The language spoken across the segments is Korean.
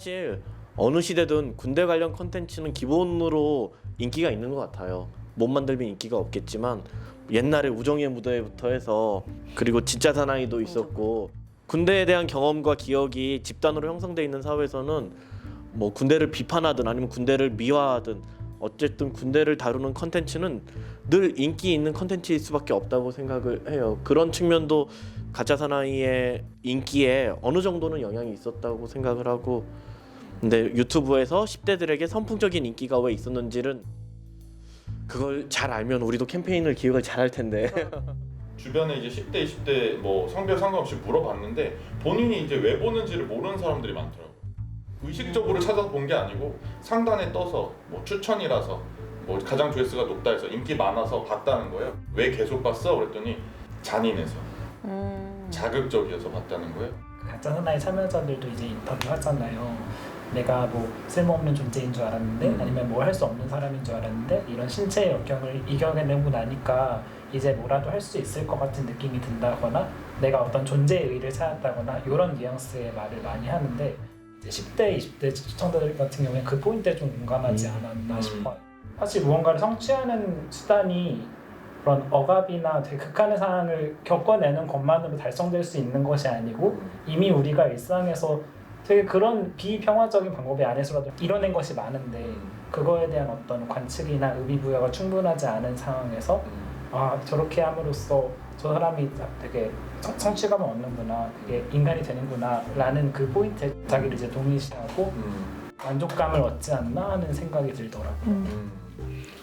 사실 어느 시대든 군대 관련 컨텐츠는 기본으로 인기가 있는 것 같아요. 못 만들면 인기가 없겠지만 옛날에 우정의 무대부터 해서 그리고 진짜 사나이도 있었고 군대에 대한 경험과 기억이 집단으로 형성돼 있는 사회에서는 뭐 군대를 비판하든 아니면 군대를 미화하든 어쨌든 군대를 다루는 컨텐츠는 늘 인기 있는 컨텐츠일 수밖에 없다고 생각을 해요. 그런 측면도 가짜 사나이의 인기에 어느 정도는 영향이 있었다고 생각을 하고 근데 유튜브에서 10대들에게 선풍적인 인기가 왜 있었는지는 그걸 잘 알면 우리도 캠페인을 기획을 잘 할 텐데 주변에 이제 10대, 20대 뭐 성별 상관없이 물어봤는데 본인이 이제 왜 보는지를 모르는 사람들이 많더라고요. 의식적으로 찾아서 본 게 아니고 상단에 떠서 뭐 추천이라서 뭐 가장 조회수가 높다 해서 인기 많아서 봤다는 거예요. 왜 계속 봤어? 그랬더니 잔인해서 음. 자극적이어서 봤다는 거예요. 가짜 사나이 참여자들도 이제 인터뷰 하잖아요. 내가 뭐 쓸모없는 존재인 줄 알았는데 음. 아니면 뭘할수 없는 사람인 줄 알았는데 이런 신체의 역경을 이겨내고 나니까 이제 뭐라도 할 수 있을 것 같은 느낌이 든다거나 내가 어떤 존재의 의의를 찾았다거나 이런 뉘앙스의 말을 많이 하는데 이제 10대, 20대 시청자들 같은 경우에 그 포인트에 좀 공감하지 음. 않았나 음. 싶어요. 사실 무언가를 성취하는 수단이 그런 억압이나 되게 극한의 상황을 겪어내는 것만으로 달성될 수 있는 것이 아니고 이미 우리가 일상에서 되게 그런 비평화적인 방법의 안에서라도 이뤄낸 것이 많은데 그거에 대한 어떤 관측이나 의미 부여가 충분하지 않은 상황에서 아 저렇게 함으로써 저 사람이 되게 성, 성취감을 얻는구나 되게 인간이 되는구나 라는 그 포인트에 자기를 이제 동의시하고 음, 만족감을 얻지 않나 하는 생각이 들더라고요 음.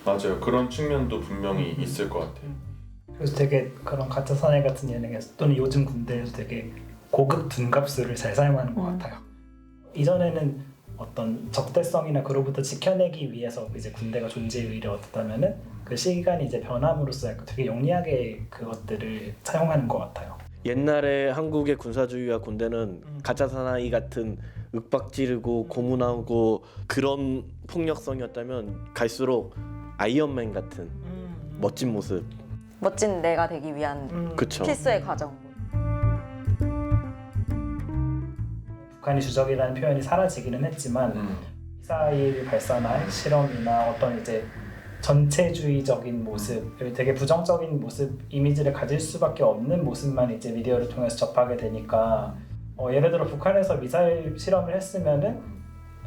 맞아요. 그런 측면도 분명히 음. 있을 것 같아요. 그래서 되게 그런 가짜 사나이 같은 예능에서 또는 요즘 군대에서 되게 고급 둔갑술을 잘 사용하는 것 음. 같아요. 이전에는 어떤 적대성이나 그로부터 지켜내기 위해서 이제 군대가 존재의 의의를 얻었다면은 그 시간이 이제 변함으로써 약간 되게 영리하게 그것들을 사용하는 것 같아요. 옛날에 한국의 군사주의와 군대는 음. 가짜 사나이 같은 윽박 지르고 고문하고 그런 폭력성이었다면 갈수록 아이언맨 같은 멋진 모습 멋진 내가 되기 위한 음, 그쵸. 필수의 과정. 북한이 주적이라는 표현이 사라지기는 했지만 음. 미사일 발사나 핵실험이나 어떤 이제 전체주의적인 모습, 되게 부정적인 모습 이미지를 가질 수밖에 없는 모습만 이제 미디어를 통해서 접하게 되니까 어, 예를 들어 북한에서 미사일 실험을 했으면은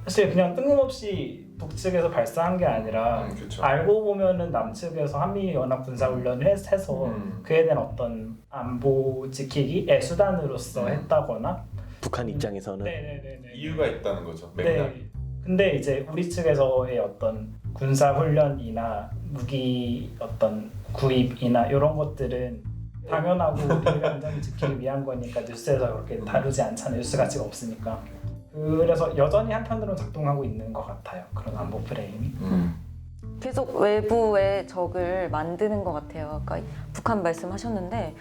사실 그냥 뜬금없이 북측에서 발사한 게 아니라 음. 알고 보면은 남측에서 한미 연합 군사 훈련을 해- 해서 음. 그에 대한 어떤 안보 지키기의 수단으로서 음. 했다거나 북한 입장에서는 네네네네. 이유가 있다는 거죠. 맥락. 네. 근데 이제 우리 측에서의 어떤 군사 훈련이나 무기 어떤 구입이나 이런 것들은 당연하고 우리의 안전을 지키기 위한 거니까 뉴스에서 그렇게 다루지 않잖아요. 뉴스 가치가 없으니까. 그래서 여전히 한편으로는 작동하고 있는 것 같아요. 그런 안보 프레임이. 음. 계속 외부의 적을 만드는 것 같아요. 아까 북한 말씀하셨는데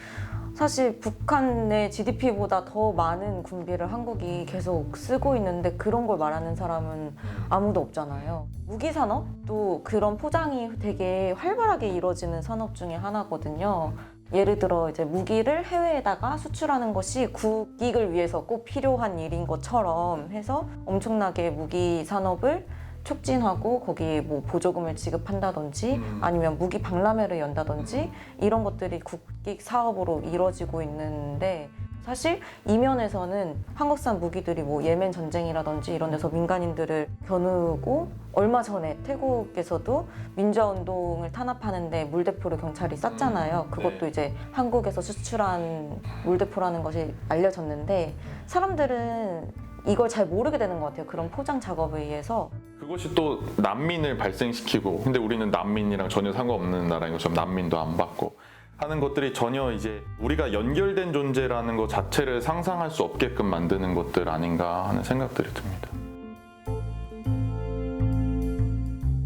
사실 북한의 GDP보다 더 많은 군비를 한국이 계속 쓰고 있는데 그런 걸 말하는 사람은 아무도 없잖아요. 무기 산업도 그런 포장이 되게 활발하게 이루어지는 산업 중에 하나거든요. 예를 들어 이제 무기를 해외에다가 수출하는 것이 국익을 위해서 꼭 필요한 일인 것처럼 해서 엄청나게 무기 산업을 촉진하고 거기에 뭐 보조금을 지급한다든지 음. 아니면 무기 박람회를 연다든지 이런 것들이 국익 사업으로 이루어지고 있는데 사실 이면에서는 한국산 무기들이 뭐 예멘 전쟁이라든지 이런 데서 민간인들을 겨누고 얼마 전에 태국에서도 민주화 운동을 탄압하는데 물대포를 경찰이 쐈잖아요. 음, 그것도 네. 이제 한국에서 수출한 물대포라는 것이 알려졌는데 사람들은 이걸 잘 모르게 되는 것 같아요. 그런 포장 작업에 의해서 그것이 또 난민을 발생시키고 근데 우리는 난민이랑 전혀 상관없는 나라인 것처럼 난민도 안 받고 하는 것들이 전혀 이제 우리가 연결된 존재라는 것 자체를 상상할 수 없게끔 만드는 것들 아닌가 하는 생각들이 듭니다.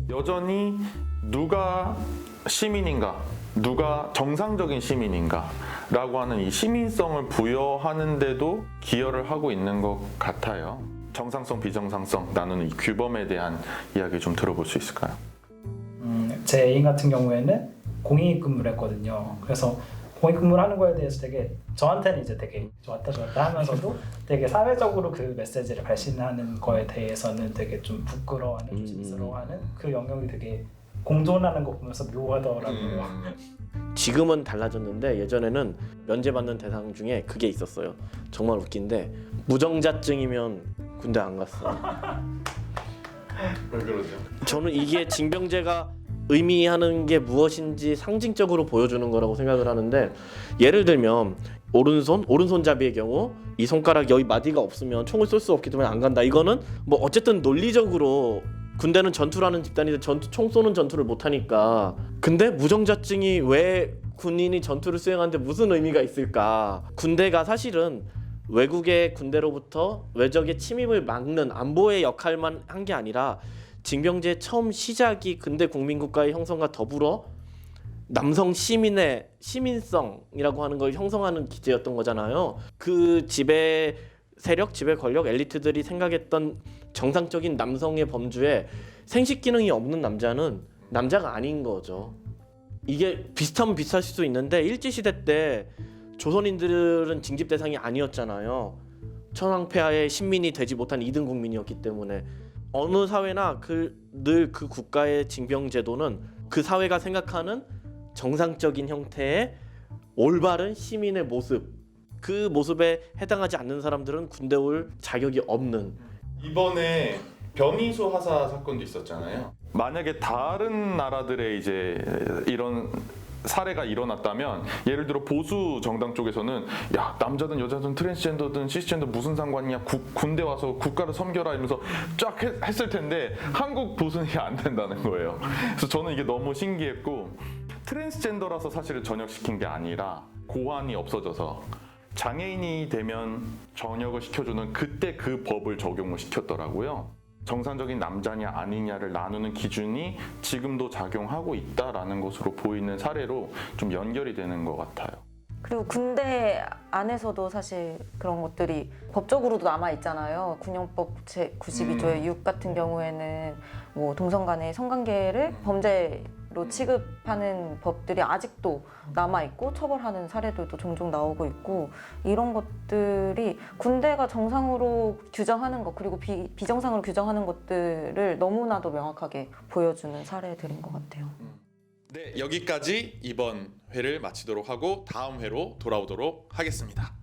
여전히 누가 시민인가, 누가 정상적인 시민인가 라고 하는 이 시민성을 부여하는데도 기여를 하고 있는 것 같아요. 정상성, 비정상성 나누는 이 규범에 대한 이야기 좀 들어볼 수 있을까요? 음, 제 애인 같은 경우에는 공익 근무를 했거든요. 그래서 공익 근무를 하는 거에 대해서 되게 저한테는 이제 되게 좋았다 좋았다 하면서도 되게 사회적으로 그 메시지를 발신하는 거에 대해서는 되게 좀 부끄러워하는 음, 조심스러워하는 그 영역이 되게 공존하는 거 보면서 묘하더라고요. 음. 지금은 달라졌는데 예전에는 면제받는 대상 중에 그게 있었어요. 정말 웃긴데 무정자증이면 군대 안 갔어. 왜 그러죠? 저는 이게 징병제가 의미하는 게 무엇인지 상징적으로 보여주는 거라고 생각을 하는데 예를 들면 오른손 오른손잡이의 경우 이 손가락 여기 마디가 없으면 총을 쏠 수 없기 때문에 안 간다. 이거는 뭐 어쨌든 논리적으로 군대는 전투라는 집단인데 전투 총 쏘는 전투를 못 하니까 근데 무정자증이 왜 군인이 전투를 수행하는데 무슨 의미가 있을까? 군대가 사실은 외국의 군대로부터 외적의 침입을 막는 안보의 역할만 한 게 아니라 징병제 처음 시작이 근대 국민국가의 형성과 더불어 남성 시민의 시민성이라고 하는 걸 형성하는 기제였던 거잖아요. 그 지배 세력, 지배 권력, 엘리트들이 생각했던 정상적인 남성의 범주에 생식 기능이 없는 남자는 남자가 아닌 거죠. 이게 비슷하면 비슷할 수도 있는데 일제 시대 때 조선인들은 징집 대상이 아니었잖아요. 천황폐하의 신민이 되지 못한 2등 국민이었기 때문에 어느 사회나 그늘그 국가의 징병 제도는 그 사회가 생각하는 정상적인 형태의 올바른 시민의 모습 그 모습에 해당하지 않는 사람들은 군대 올 자격이 없는 이번에 변이수 하사 사건도 있었잖아요. 만약에 다른 나라들의 이제 이런 사례가 일어났다면 예를 들어 보수 정당 쪽에서는 야 남자든 여자든 트랜스젠더든 시스젠더 무슨 상관이냐 구- 군대 와서 국가를 섬겨라 이러면서 쫙 했, 했을 텐데 한국 보수는 이게 안 된다는 거예요. 그래서 저는 이게 너무 신기했고 트랜스젠더라서 사실은 전역시킨 게 아니라 고환이 없어져서 장애인이 되면 전역을 시켜주는 그때 그 법을 적용을 시켰더라고요. 정상적인 남자냐 아니냐를 나누는 기준이 지금도 작용하고 있다라는 것으로 보이는 사례로 좀 연결이 되는 것 같아요. 그리고 군대 안에서도 사실 그런 것들이 법적으로도 남아 있잖아요. 군용법 제 92조의 6 같은 경우에는 뭐 동성 간의 성관계를 범죄 로 취급하는 법들이 아직도 남아 있고 처벌하는 사례들도 종종 나오고 있고 이런 것들이 군대가 정상으로 규정하는 것 그리고 비, 비정상으로 규정하는 것들을 너무나도 명확하게 보여주는 사례들인 것 같아요. 네, 여기까지 이번 회를 마치도록 하고 다음 회로 돌아오도록 하겠습니다.